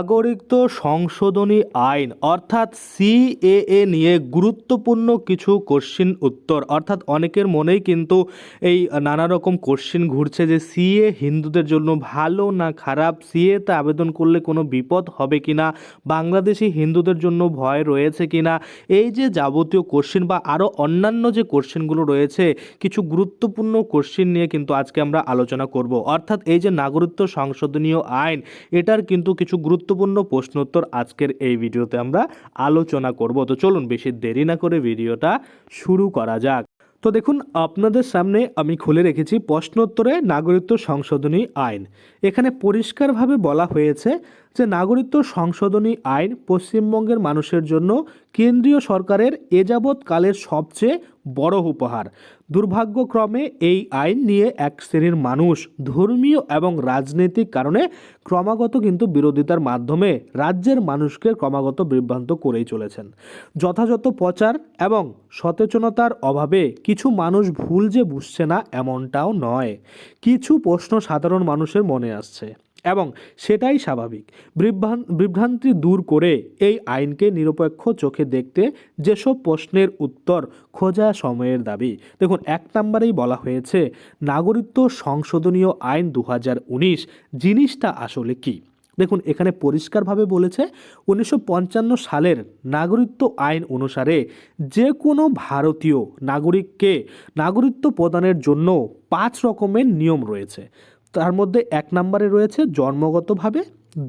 নাগরিকত্ব সংশোধনী আইন, অর্থাৎ সিএএ নিয়ে গুরুত্বপূর্ণ কিছু কোশ্চিন উত্তর। অর্থাৎ অনেকের মনেই কিন্তু এই নানা রকম কোশ্চিন ঘুরছে যে সিএ হিন্দুদের জন্য ভালো না খারাপ? সিএতে আবেদন করলে কোনো বিপদ হবে কি না বাংলাদেশি হিন্দুদের জন্য ভয় রয়েছে কি না এই যে যাবতীয় কোশ্চিন বা আরও অন্যান্য যে কোশ্চিনগুলো রয়েছে, কিছু গুরুত্বপূর্ণ কোশ্চিন নিয়ে কিন্তু আজকে আমরা আলোচনা করব। অর্থাৎ এই যে নাগরিকত্ব সংশোধনীয় আইন, এটার কিন্তু কিছু গুরুত্বপূর্ণ প্রশ্নোত্তর আজকের এই ভিডিওতে আমরা আলোচনা করব। তো চলুন বেশি দেরি না করে ভিডিওটা শুরু করা যাক। তো দেখুন, আপনাদের সামনে আমি খুলে রেখেছি প্রশ্নোত্তরে নাগরিকত্ব সংশোধনী আইন। এখানে পরিষ্কারভাবে বলা হয়েছে যে নাগরিকত্ব সংশোধনী আইন পশ্চিমবঙ্গের মানুষের জন্য কেন্দ্রীয় সরকারের এযাবৎ কালের সবচেয়ে বড় উপহার। দুর্ভাগ্যক্রমে এই আইন নিয়ে এক শ্রেণির মানুষ ধর্মীয় এবং রাজনৈতিক কারণে ক্রমাগত কিন্তু বিরোধিতার মাধ্যমে রাজ্যের মানুষকে ক্রমাগত বিভ্রান্ত করেই চলেছেন। যথাযথ প্রচার এবং সচেতনতার অভাবে কিছু মানুষ ভুল যে বুঝছে না এমনটাও নয়। কিছু প্রশ্ন সাধারণ মানুষের মনে আসছে। এবং সেটাই স্বাভাবিক। বিভ্রান, বিভ্রান্তি দূর করে এই আইনকে নিরপেক্ষ চোখে দেখতে যেসব প্রশ্নের উত্তর খোঁজা সময়ের দাবি। দেখুন, এক নম্বরেই বলা হয়েছে, নাগরিকত্ব সংশোধনীয় আইন দু হাজার উনিশ জিনিসটা আসলে কী? দেখুন, এখানে পরিষ্কারভাবে বলেছে, উনিশশো পঞ্চান্ন সালের নাগরিকত্ব আইন অনুসারে যে কোনো ভারতীয় নাগরিককে নাগরিকত্ব প্রদানের জন্য পাঁচ রকমের নিয়ম রয়েছে। তার মধ্যে এক নম্বরে রয়েছে জন্মগতভাবে,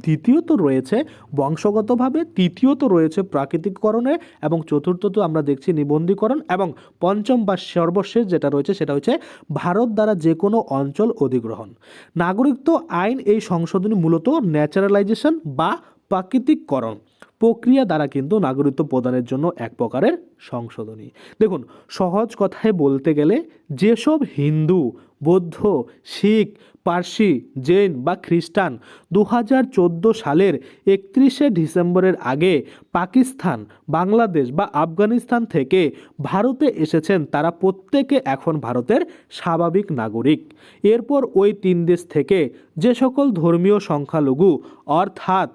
দ্বিতীয়ত রয়েছে বংশগতভাবে, তৃতীয়ত রয়েছে প্রাকৃতিককরণে, এবং চতুর্থত আমরা দেখছি নিবন্ধীকরণ, এবং পঞ্চম বা সর্বশেষ যেটা রয়েছে সেটা হচ্ছে ভারত দ্বারা যে কোনো অঞ্চল অধিগ্রহণ। নাগরিকত্ব আইন এই সংশোধনী মূলত ন্যাচারালাইজেশন বা প্রাকৃতিককরণ। প্রক্রিয়া দ্বারা কিন্তু নাগরিকত্ব প্রদানের জন্য এক প্রকারের সংশোধনী। দেখুন, সহজ কথায় বলতে গেলে যেসব হিন্দু, বৌদ্ধ, শিখ, পার্সি, জৈন বা খ্রিস্টান দু হাজার চোদ্দ সালের একত্রিশে ডিসেম্বরের আগে পাকিস্তান, বাংলাদেশ বা আফগানিস্তান থেকে ভারতে এসেছেন তারা প্রত্যেকে এখন ভারতের স্বাভাবিক নাগরিক। এরপর ওই তিন দেশ থেকে যে সকল ধর্মীয় সংখ্যালঘু অর্থাৎ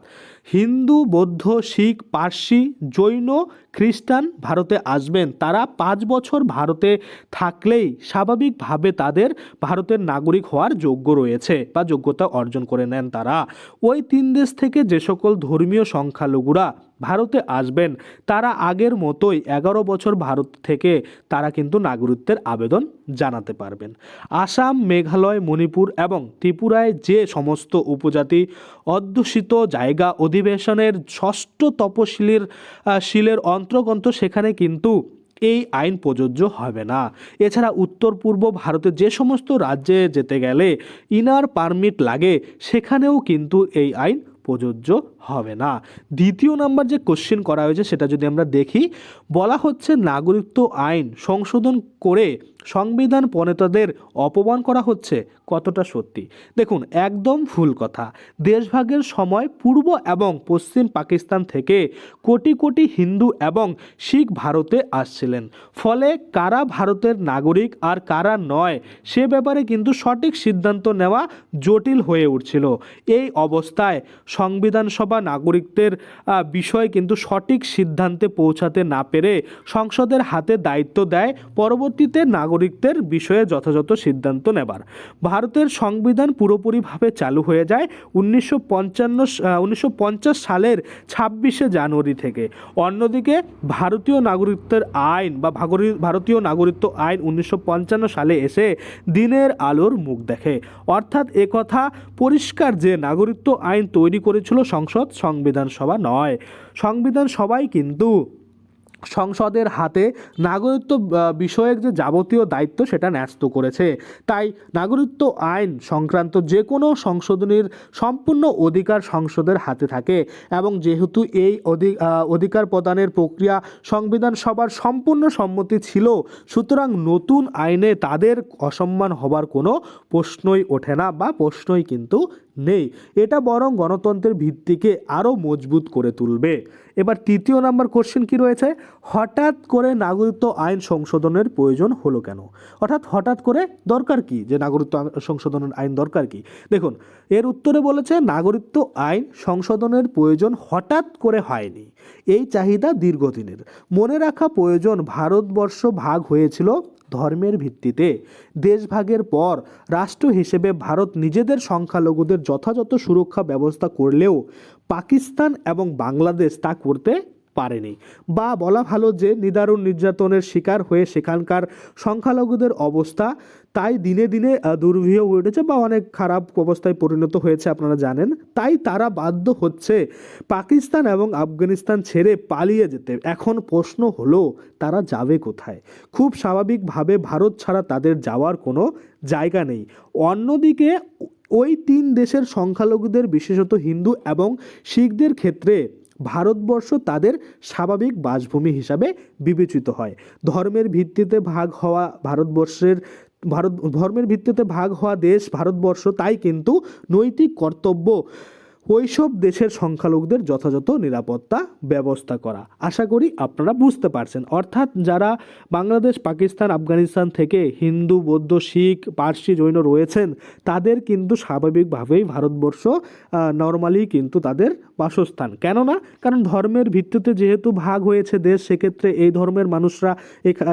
হিন্দু, বৌদ্ধ, শিখ, পার্সি, জৈন, খ্রিস্টান ভারতে আসবেন। তারা পাঁচ বছর ভারতে থাকলেই স্বাভাবিকভাবে তাদের ভারতের নাগরিক হওয়ার যোগ্য রয়েছে বা যোগ্যতা অর্জন করে নেন তারা। ওই তিন দেশ থেকে যে সকল ধর্মীয় সংখ্যালঘুরা ভারতে আসবেন। তারা আগের মতোই এগারো বছর ভারত থেকে তারা কিন্তু নাগরিকত্বের আবেদন জানাতে পারবেন। আসাম, মেঘালয়, মণিপুর এবং ত্রিপুরায় যে সমস্ত উপজাতি অধ্যুষিত জায়গা অধিবেশনের ষষ্ঠ তপশিলির শিলের অন্তর্গত সেখানে কিন্তু এই আইন প্রযোজ্য হবে না। এছাড়া উত্তর পূর্ব ভারতের যে সমস্ত রাজ্যে যেতে গেলে ইনার পারমিট লাগে, সেখানেও কিন্তু এই আইন প্রযোজ্য হবে না। দ্বিতীয় নাম্বার যে কোশ্চেন করা হয়েছে, সেটা যদি আমরা দেখি, বলা হচ্ছে নাগরিকত্ব আইন সংশোধন করে সংবিধান প্রণেতাদের অপমান করা হচ্ছে কতটা সত্যি? দেখুন, একদম ভুল কথা। দেশভাগের সময় পূর্ব এবং পশ্চিম পাকিস্তান থেকে কোটি কোটি হিন্দু এবং শিখ ভারতে আসছিলেন। ফলে কারা ভারতের নাগরিক আর কারা নয়, সে ব্যাপারে কিন্তু সঠিক সিদ্ধান্ত নেওয়া জটিল হয়ে উঠছিল। এই অবস্থায় সংবিধান সভা নাগরিকদের বিষয়ে কিন্তু সঠিক সিদ্ধান্তে পৌঁছাতে না পেরে সংসদের হাতে দায়িত্ব দেয় পরবর্তীতে নাগরিকদের বিষয়ে যথাযথ সিদ্ধান্ত নেবার। ভারতের সংবিধান পুরোপুরিভাবে চালু হয়ে যায় উনিশশো পঞ্চান্ন উনিশশো সালের ছাব্বিশে জানুয়ারি থেকে। অন্যদিকে ভারতীয় নাগরিকত্বের আইন বা ভারতীয় নাগরিকত্ব আইন উনিশশো পঞ্চান্ন সালে এসে দিনের আলোর মুখ দেখে। অর্থাৎ একথা পরিষ্কার যে নাগরিকত্ব আইন তৈরি করেছিল সংসদ, সংবিধান সভা নয়। সংবিধান সভাই কিন্তু সংসদের হাতে নাগরিকত্ব বিষয়ক যে যাবতীয় দায়িত্ব সেটা ন্যস্ত করেছে। তাই নাগরিকত্ব আইন সংক্রান্ত যে কোনো সংশোধনীর সম্পূর্ণ অধিকার সংসদের হাতে থাকে এবং যেহেতু এই অধি- অধিকার প্রদানের প্রক্রিয়া সংবিধান সভার সম্পূর্ণ সম্মতি ছিল, সুতরাং নতুন আইনে তাদের অসম্মান হবার কোনো প্রশ্নই ওঠে না বা প্রশ্নই কিন্তু নেই। এটা বরং গণতন্ত্রের ভিত্তিকে আরও মজবুত করে তুলবে। এবার তৃতীয় নাম্বার কোশ্চেন কি রয়েছে? হঠাৎ করে নাগরিকত্ব আইন সংশোধনের প্রয়োজন হলো কেন? অর্থাৎ হঠাৎ করে দরকার কি? যে নাগরিকত্ব সংশোধনের আইন দরকার কি? দেখুন, এর উত্তরে বলেছে, নাগরিকত্ব আইন সংশোধনের প্রয়োজন হঠাৎ করে হয়নি। এই চাহিদা দীর্ঘদিনের। মনে রাখা প্রয়োজন ভারতবর্ষ ভাগ হয়েছিল ধর্মের ভিত্তিতে দেশভাগের পর রাষ্ট্র হিসেবে ভারত নিজেদের সংখ্যালঘুদের যথাযথ সুরক্ষা ব্যবস্থা করলেও পাকিস্তান এবং বাংলাদেশ তা করতে পারেনি। বা বলা ভালো যে নিদারুণ নির্যাতনের শিকার হয়ে সেখানকার সংখ্যালঘুদের অবস্থা তাই দিনে দিনে দুর্বিহ হয়ে উঠেছে বা অনেক খারাপ অবস্থায় পরিণত হয়েছে আপনারা জানেন। তাই তারা বাধ্য হচ্ছে পাকিস্তান এবং আফগানিস্তান ছেড়ে পালিয়ে যেতে। এখন প্রশ্ন হলো, তারা যাবে কোথায়? খুব স্বাভাবিকভাবে ভারত ছাড়া তাদের যাওয়ার কোনো জায়গা নেই। অন্যদিকে ওই তিন দেশের সংখ্যালঘুদের, বিশেষত হিন্দু এবং শিখদের ক্ষেত্রে ভারতবর্ষ তাদের স্বাভাবিক বাসভূমি হিসাবে বিবেচিত হয়। ধর্মের ভিত্তিতে ভাগ হওয়া ভারতবর্ষের, ভারত, ধর্মের ভিত্তিতে ভাগ হওয়া দেশ ভারতবর্ষ, তাই কিন্তু নৈতিক কর্তব্য ওইসব দেশের সংখ্যালঘুদের যথাযথ নিরাপত্তা ব্যবস্থা করা। আশা করি আপনারা বুঝতে পারছেন। অর্থাৎ যারা বাংলাদেশ, পাকিস্তান, আফগানিস্তান থেকে হিন্দু, বৌদ্ধ, শিখ, পার্সি জৈন রয়েছেন, তাদের কিন্তু স্বাভাবিকভাবেই ভারতবর্ষ নর্মালি কিন্তু তাদের বাসস্থান। কেননা, কারণ ধর্মের ভিত্তিতে যেহেতু ভাগ হয়েছে দেশ, সেক্ষেত্রে এই ধর্মের মানুষরা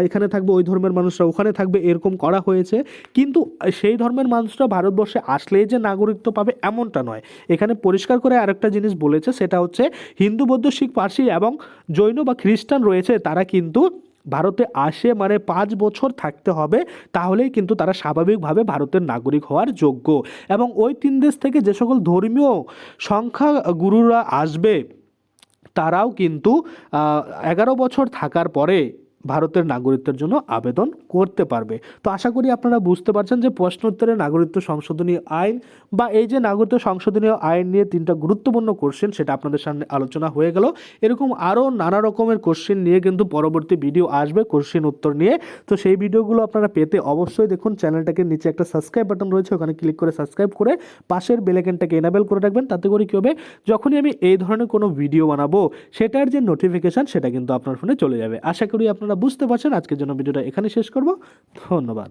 এখানে থাকবে, ওই ধর্মের মানুষরা ওখানে থাকবে, এরকম করা হয়েছে। কিন্তু সেই ধর্মের মানুষরা ভারতবর্ষে আসলেই যে নাগরিকত্ব পাবে এমনটা নয়। এখানে পরিষ্কার করে আরেকটা জিনিস বলেছে, সেটা হচ্ছে হিন্দু, বৌদ্ধ, শিখ, পার্সি এবং জৈন বা খ্রিস্টান রয়েছে, তারা কিন্তু ভারতে আসে মানে পাঁচ বছর থাকতে হবে, তাহলেই কিন্তু তারা স্বাভাবিকভাবে ভারতের নাগরিক হওয়ার যোগ্য। এবং ওই তিন দেশ থেকে যে সকল ধর্মীয় সংখ্যা গুরুরা আসবে, তারাও কিন্তু এগারো বছর থাকার পরে ভারতের নাগরিকত্বের জন্য আবেদন করতে পারবে। তো আশা করি আপনারা বুঝতে পারছেন যে প্রশ্নোত্তরে নাগরিকত্ব সংশোধনী আইন বা এই যে নাগরিকত্ব সংশোধনীয় আইন নিয়ে তিনটা গুরুত্বপূর্ণ কোশ্চেন সেটা আপনাদের সামনে আলোচনা হয়ে গেল। এরকম আরও নানা রকমের কোশ্চেন নিয়ে কিন্তু পরবর্তী ভিডিও আসবে কোশ্চেন উত্তর নিয়ে। তো সেই ভিডিওগুলো আপনারা পেতে অবশ্যই দেখুন। চ্যানেলটাকে নিচে একটা সাবস্ক্রাইব বাটন রয়েছে, ওখানে ক্লিক করে সাবস্ক্রাইব করে পাশের বেলেকেনটাকে এনাবেল করে রাখবেন। তাতে করে কী হবে? যখনই আমি এই ধরনের কোনো ভিডিও বানাবো, সেটার যে নোটিফিকেশান সেটা কিন্তু আপনার ফোনে চলে যাবে। আশা করি আপনারা বুঝতে পারছেন। আজকের জন্য ভিডিওটা এখানে শেষ করব। ধন্যবাদ।